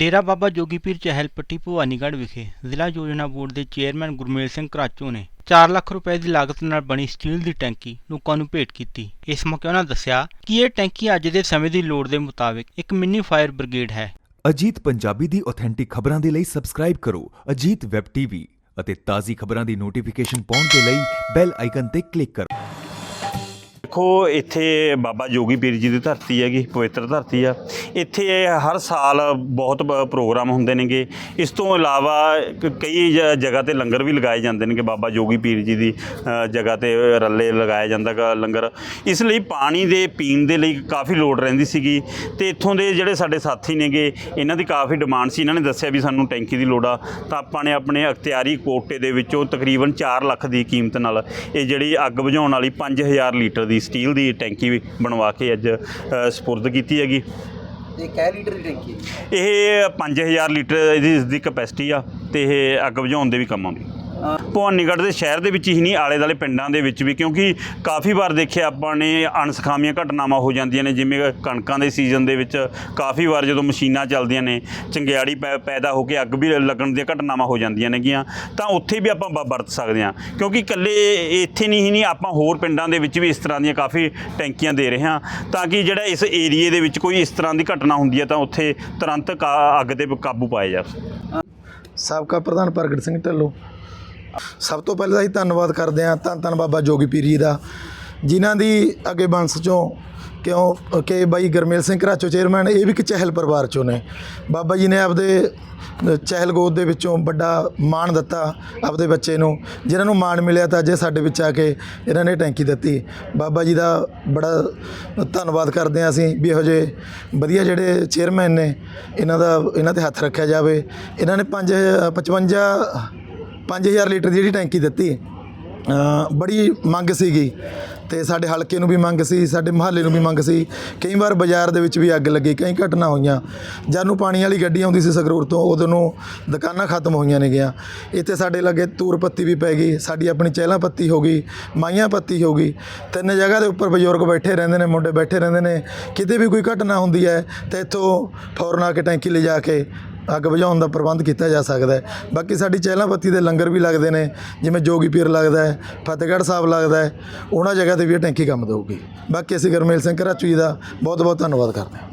ਡੇਰਾ ਬਾਬਾ ਜੋਗੀ ਪੀਰ ਚਹਿਲ ਪੱਟੀ ਭਵਾਨੀਗੜ੍ਹ ਵਿਖੇ ਜ਼ਿਲ੍ਹਾ ਯੋਜਨਾ ਬੋਰਡ ਦੇ ਚੇਅਰਮੈਨ ਗੁਰਮੇਲ ਸਿੰਘ ਘਰਾਚੋ ਨੇ 4 ਲੱਖ ਰੁਪਏ ਦੀ ਲਾਗਤ ਨਾਲ ਬਣੀ ਸਟੀਲ ਦੀ ਟੈਂਕੀ ਲੋਕਾਂ ਨੂੰ ਭੇਟ ਕੀਤੀ। ਇਸ ਮੌਕੇ ਉਹਨਾਂ ਦੱਸਿਆ ਕਿ ਇਹ ਟੈਂਕੀ ਅੱਜ ਦੇ ਸਮੇਂ ਦੀ ਲੋੜ ਦੇ ਮੁਤਾਬਿਕ ਇੱਕ ਮਿੰਨੀ ਫਾਇਰ ਬ੍ਰਿਗੇਡ ਹੈ। ਅਜੀਤ ਪੰਜਾਬੀ ਦੀ ਆਥੈਂਟਿਕ ਖਬਰਾਂ ਦੇ ਲਈ ਸਬਸਕ੍ਰਾਈਬ ਕਰੋ ਅਜੀਤ ਵੈਬ ਟੀਵੀ ਅਤੇ ਤਾਜ਼ੀ ਖਬਰਾਂ ਦੀ ਨੋਟੀਫਿਕੇਸ਼ਨ ਪਾਉਣ ਦੇ ਲਈ ਬੈਲ ਆਈਕਨ ਤੇ ਕਲਿੱਕ ਕਰੋ। ਦੇਖੋ, ਇੱਥੇ ਬਾਬਾ ਜੋਗੀ ਪੀਰ ਜੀ ਦੀ ਧਰਤੀ ਹੈਗੀ, ਪਵਿੱਤਰ ਧਰਤੀ ਆ। ਇੱਥੇ ਹਰ ਸਾਲ ਬਹੁਤ ਪ੍ਰੋਗਰਾਮ ਹੁੰਦੇ ਨੇਗੇ। ਇਸ ਤੋਂ ਇਲਾਵਾ ਕ- ਕਈ ਜ- ਜਗ੍ਹਾ ਤੇ ਲੰਗਰ ਵੀ ਲਗਾਏ ਜਾਂਦੇ ਨੇਗੇ ਬਾਬਾ ਜੋਗੀ ਪੀਰ ਜੀ ਦੀ ਜਗ੍ਹਾ ਤੇ ਰੱਲੇ ਲਗਾਇਆ ਜਾਂਦਾ ਗਾ ਲੰਗਰ। ਇਸ ਲਈ ਪਾਣੀ ਦੇ ਪੀਣ ਦੇ ਲਈ ਕਾਫੀ ਲੋੜ ਰਹਿੰਦੀ ਸੀਗੀ। ਤੇ ਇੱਥੋਂ ਦੇ ਜਿਹੜੇ ਸਾਡੇ ਸਾਥੀ ਨੇਗੇ, ਇਹਨਾਂ ਦੀ ਕਾਫੀ ਡਿਮਾਂਡ ਸੀ। ਇਹਨਾਂ ਨੇ ਦੱਸਿਆ ਵੀ ਸਾਨੂੰ ਟੈਂਕੀ ਦੀ ਲੋੜ ਆ। ਤਾਂ ਆਪਾਂ ਨੇ ਆਪਣੇ ਅਖਤਿਆਰੀ ਕੋਟੇ ਦੇ ਵਿੱਚੋਂ ਤਕਰੀਬਨ 4 ਲੱਖ ਦੀ ਕੀਮਤ ਨਾਲ ਇਹ ਜਿਹੜੀ ਅੱਗ ਬੁਝਾਉਣ ਵਾਲੀ 5000 ਲੀਟਰ ਦੀ ਸਟੀਲ ਦੀ ਟੈਂਕੀ ਵੀ ਬਣਵਾ ਕੇ ਅੱਜ ਅ, ਸਪੁਰਦ ਕੀਤੀ ਹੈਗੀ ਇਹ ਕੈ ਲੀਟਰ ਦੀ ਟੈਂਕੀ ਹੈ? ਇਹ 5000 ਲੀਟਰ ਇਹਦੀ ਇਸ ਦੀ ਕਪੈਸਿਟੀ ਆ ਤੇ ਇਹ ਅੱਗ ਬੁਝਾਉਣ ਦੇ ਵੀ ਕੰਮ ਆਉਂਦੀ ਭਵਾਨੀਗੜ੍ਹ ਦੇ ਸ਼ਹਿਰ ਦੇ ਵਿੱਚ ਹੀ ਨਹੀਂ, ਆਲੇ ਦਾਲੇ ਪਿੰਡਾਂ ਦੇ ਵਿੱਚ ਵੀ, ਕਿਉਂਕਿ ਕਾਫੀ ਵਾਰ ਦੇਖਿਆ ਆਪਾਂ ਨੇ ਅਣਸਖਾਮੀਆਂ ਘਟਨਾਵਾਂ ਹੋ ਜਾਂਦੀਆਂ ਨੇ, ਜਿਵੇਂ ਕਣਕਾਂ ਦੇ ਸੀਜ਼ਨ ਦੇ ਵਿੱਚ ਕਾਫੀ ਵਾਰ ਜਦੋਂ ਮਸ਼ੀਨਾਂ ਚੱਲਦੀਆਂ ਨੇ, ਚੰਗਿਆੜੀ ਪੈ- ਪੈਦਾ ਹੋ ਕੇ ਅੱਗ ਵੀ ਲੱਗਣ ਦੀਆਂ ਘਟਨਾਵਾਂ ਹੋ ਜਾਂਦੀਆਂ ਨੇਗੀਆਂ, ਤਾਂ ਉੱਥੇ ਵੀ ਆਪਾਂ ਬ- ਵਰਤ ਸਕਦੇ ਹਾਂ, ਕਿਉਂਕਿ ਇਕੱਲੇ ਇੱਥੇ ਨਹੀਂ ਹੀ ਨਹੀਂ, ਆਪਾਂ ਹੋਰ ਪਿੰਡਾਂ ਦੇ ਵਿੱਚ ਵੀ ਇਸ ਤਰ੍ਹਾਂ ਦੀਆਂ ਕਾਫੀ ਟੈਂਕੀਆਂ ਦੇ ਰਹੇ ਹਾਂ, ਤਾਂ ਕਿ ਜਿਹੜਾ ਇਸ ਏਰੀਏ ਦੇ ਵਿੱਚ ਕੋਈ ਇਸ ਤਰ੍ਹਾਂ ਦੀ ਘਟਨਾ ਹੁੰਦੀ ਹੈ, ਤਾਂ ਉੱਥੇ ਤੁਰੰਤ ਕਾ- ਅੱਗ ਤੇ ਕਾਬੂ ਪਾਇਆ ਜਾ ਸਕੇ। ਸਾਬਕਾ ਪ੍ਰਧਾਨ ਪ੍ਰਗਟ ਸਿੰਘ ਢੱਲੋਂ ਸਭ ਤੋਂ ਪਹਿਲਾਂ ਅਸੀਂ ਧੰਨਵਾਦ ਕਰਦੇ ਹਾਂ ਧੰਨ ਧੰਨ ਬਾਬਾ ਜੋਗੀ ਪੀਰ ਜੀ ਦਾ, ਜਿਨ੍ਹਾਂ ਦੀ ਅੱਗੇ ਬੰਸ ਚੋਂ ਕਿਉਂ, ਕਿ ਬਾਈ ਗਰਮੇਲ ਸਿੰਘ ਘਰਾਚੋ ਚੇਅਰਮੈਨ ਇਹ ਵੀ ਇੱਕ ਚਹਿਲ ਪਰਿਵਾਰ ਚੋਂ ਨੇ। ਬਾਬਾ ਜੀ ਨੇ ਆਪਦੇ ਚਹਿਲ ਗੋਦ ਦੇ ਵਿੱਚੋਂ ਵੱਡਾ ਮਾਣ ਦਿੱਤਾ ਆਪਦੇ ਬੱਚੇ ਨੂੰ। ਜਿਹਨਾਂ ਨੂੰ ਮਾਣ ਮਿਲਿਆ ਤਾਂ ਅੱਜ ਇਹ ਸਾਡੇ ਵਿੱਚ ਆ ਕੇ ਇਹਨਾਂ ਨੇ ਟੈਂਕੀ ਦਿੱਤੀ। ਬਾਬਾ ਜੀ ਦਾ ਬੜਾ ਧੰਨਵਾਦ ਕਰਦੇ ਹਾਂ ਅਸੀਂ ਵੀ ਇਹੋ ਜਿਹੇ ਵਧੀਆ ਜਿਹੜੇ ਚੇਅਰਮੈਨ ਨੇ, ਇਹਨਾਂ ਦਾ, ਇਹਨਾਂ ਤੇ ਹੱਥ ਰੱਖਿਆ ਜਾਵੇ। ਇਹਨਾਂ ਨੇ 5 55 5000 ਲੀਟਰ ਦੀ ਜਿਹੜੀ ਟੈਂਕੀ ਦਿੱਤੀ ਬੜੀ ਮੰਗ ਸੀਗੀ ਤੇ ਸਾਡੇ ਹਲਕੇ ਨੂੰ ਵੀ ਮੰਗ ਸੀ, ਸਾਡੇ ਮਹੱਲੇ ਨੂੰ ਵੀ ਮੰਗ ਸੀ। ਕਈ ਵਾਰ ਬਾਜ਼ਾਰ ਦੇ ਵਿੱਚ ਵੀ ਅੱਗ ਲੱਗੀ, ਕਈ ਘਟਨਾ ਹੋਈਆਂ। ਜਦ ਨੂੰ ਪਾਣੀ ਵਾਲੀ ਗੱਡੀ ਆਉਂਦੀ ਸੀ ਸੰਗਰੂਰ ਤੋਂ, ਉਦੋਂ ਨੂੰ ਦੁਕਾਨਾਂ ਖਤਮ ਹੋਈਆਂ ਨੇ ਗਿਆ ਇੱਥੇ ਸਾਡੇ ਲੱਗੇ ਤੂਰ ਪੱਤੀ ਵੀ ਪੈ ਗਈ, ਸਾਡੀ ਆਪਣੀ ਚਹਿਲਾ ਪੱਤੀ ਹੋ ਗਈ, ਮਾਈਆਂ ਪੱਤੀ ਹੋ ਗਈ। ਤਿੰਨ ਜਗ੍ਹਾ ਦੇ ਉੱਪਰ ਬਜ਼ੁਰਗ ਬੈਠੇ ਰਹਿੰਦੇ ਨੇ, ਮੁੰਡੇ ਬੈਠੇ ਰਹਿੰਦੇ ਨੇ। ਕਿਤੇ ਵੀ ਕੋਈ ਘਟਨਾ ਹੁੰਦੀ ਹੈ, ਤਾਂ ਇੱਥੋਂ ਫੌਰਨ ਆ ਕੇ ਟੈਂਕੀ ਲਿਜਾ ਕੇ ਅੱਗ ਬੁਝਾਉਣ ਦਾ ਪ੍ਰਬੰਧ ਕੀਤਾ ਜਾ ਸਕਦਾ ਹੈ। ਬਾਕੀ ਸਾਡੀ ਚਹਿਲਾਂ ਪੱਤੀ ਦੇ ਲੰਗਰ ਵੀ ਲੱਗਦੇ ਨੇ, ਜਿਵੇਂ ਜੋਗੀ ਪੀਰ ਲੱਗਦਾ ਹੈ, ਫਤਿਹਗੜ੍ਹ ਸਾਹਿਬ ਲੱਗਦਾ ਹੈ, ਉਹਨਾਂ ਜਗ੍ਹਾ ਤੇ ਵੀ ਇਹ ਟੈਂਕੀ ਕੰਮ ਦੇਊਗੀ। ਬਾਕੀ ਅਸੀਂ ਗਰਮੇਲ ਸਿੰਘ ਘਰਾਚੂ ਜੀ ਦਾ ਬਹੁਤ ਬਹੁਤ ਧੰਨਵਾਦ ਕਰਦੇ ਹਾਂ।